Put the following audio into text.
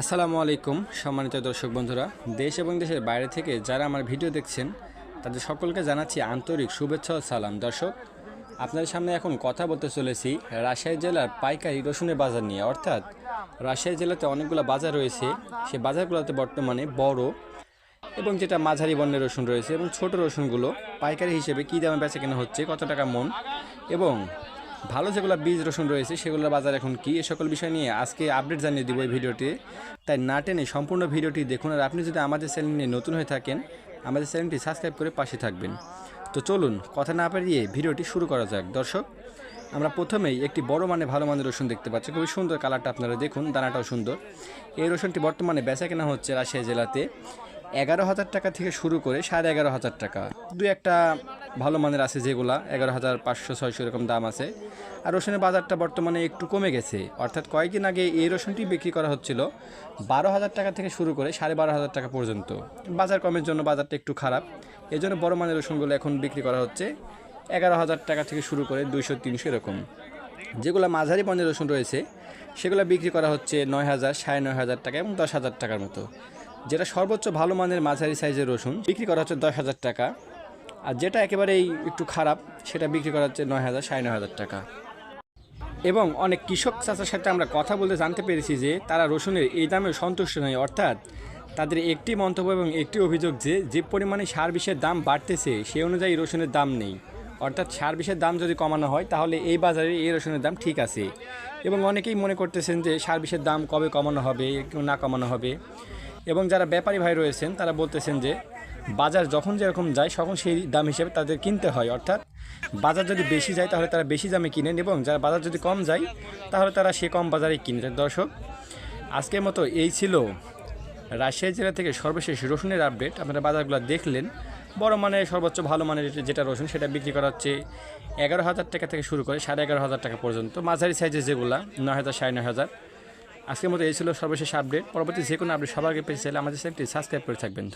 আসসালামু আলাইকুম, সম্মানিত দর্শক বন্ধুরা। দেশ এবং দেশের বাইরে থেকে যারা আমার ভিডিও দেখছেন, তাদের সকলকে জানাচ্ছি আন্তরিক শুভেচ্ছা ও সালাম। দর্শক, আপনাদের সামনে এখন কথা বলতে চলেছি রাজশাহী জেলার পাইকারি রসুনের বাজার নিয়ে। অর্থাৎ রাজশাহী জেলাতে অনেকগুলো বাজার রয়েছে। সে বাজারগুলোতে বর্তমানে বড় এবং যেটা মাঝারি বর্ণের রসুন রয়েছে এবং ছোট রসুনগুলো পাইকারি হিসেবে কী দামে বেচা কেনা হচ্ছে, কত টাকা মন এবং ভালো যেগুলো বীজ, রসুন রয়েছে, সেগুলোর বাজার এখন কি? এ সকল বিষয় নিয়ে আজকে আপডেট জানিয়ে দিব এই ভিডিওটি। তাই না টেনে সম্পূর্ণ ভিডিওটি দেখুন, আর আপনি যদি আমাদের চ্যানেল নতুন হয়ে থাকেন, আমাদের চ্যানেলটি সাবস্ক্রাইব করে পাশে থাকবেন। তো চলুন, কথা না পারিয়ে ভিডিওটি শুরু করা যাক। দর্শক, আমরা প্রথমেই একটি বড় মানে ভালো মানের রসুন দেখতে পাচ্ছি। খুবই সুন্দর কালারটা আপনারা দেখুন, দানাটাও সুন্দর। এই রসুনটি বর্তমানে বেচা কেনা হচ্ছে রাজশাহী জেলাতে এগারো হাজার টাকা থেকে শুরু করে সাড়ে এগারো হাজার টাকা। দু একটা ভালো মানের আছে যেগুলা, এগারো হাজার পাঁচশো, ছয়শো এরকম দাম আছে। আর রসুনের বাজারটা বর্তমানে একটু কমে গেছে। অর্থাৎ কয়েকদিন আগে এই রসুনটি বিক্রি করা হচ্ছিল বারো হাজার টাকা থেকে শুরু করে সাড়ে বারো হাজার টাকা পর্যন্ত। বাজার কমের জন্য বাজারটা একটু খারাপ। এই জন্য বড় মানের রসুনগুলো এখন বিক্রি করা হচ্ছে এগারো হাজার টাকা থেকে শুরু করে দুইশো, তিনশো এরকম। যেগুলো মাঝারি পণ্যের রসুন রয়েছে, সেগুলো বিক্রি করা হচ্ছে নয় হাজার, সাড়ে নয় হাজার টাকা এবং দশ হাজার টাকার মতো। যেটা সর্বোচ্চ ভালো মানের মাঝারি সাইজের রসুন, বিক্রি করা হচ্ছে দশ হাজার টাকা। আর যেটা একেবারেই একটু খারাপ, সেটা বিক্রি করা হচ্ছে নয় হাজার, সাড়ে নয় হাজার টাকা। এবং অনেক কৃষক চাচার সাথে আমরা কথা বলতে জানতে পেরেছি যে, তারা রসুনের এই দামে সন্তুষ্ট নয়। অর্থাৎ তাদের একটি মন্তব্য এবং একটি অভিযোগ যে যে পরিমাণে সার বিষের দাম বাড়তেছে, সে অনুযায়ী রসুনের দাম নেই। অর্থাৎ সার বিষের দাম যদি কমানো হয়, তাহলে এই বাজারে এই রসুনের দাম ঠিক আছে। এবং অনেকেই মনে করতেছেন যে, সার বিষের দাম কবে কমানো হবে, না কমানো হবে। এবং যারা ব্যাপারী ভাই রয়েছেন, তারা বলতেছেন যে বাজার যখন যেরকম যায়, তখন সেই দাম হিসেবে তাদের কিনতে হয়। অর্থাৎ বাজার যদি বেশি যায়, তাহলে তারা বেশি দামে কিনেন এবং যারা বাজার যদি কম যায়, তাহলে তারা সে কম বাজারে কিনে দর্শক, আজকের মতো এই ছিল রাজশাহী জেলা থেকে সর্বশেষ রসুনের আপডেট। আপনারা বাজারগুলো দেখলেন। বড় মানের, সর্বোচ্চ ভালো মানের যেটা রসুন, সেটা বিক্রি করা হচ্ছে এগারো হাজার টাকা থেকে শুরু করে সাড়ে এগারো হাজার টাকা পর্যন্ত। মাঝারি সাইজের যেগুলো, নয় হাজার, সাড়ে নয় হাজার। আজকের মতো এই ছিল সর্বশেষ আপডেট। পরবর্তী যে কোনো আপডেট সবার আগে পেয়ে আমাদের চ্যানেলটি সাবস্ক্রাইব করে থাকবেন।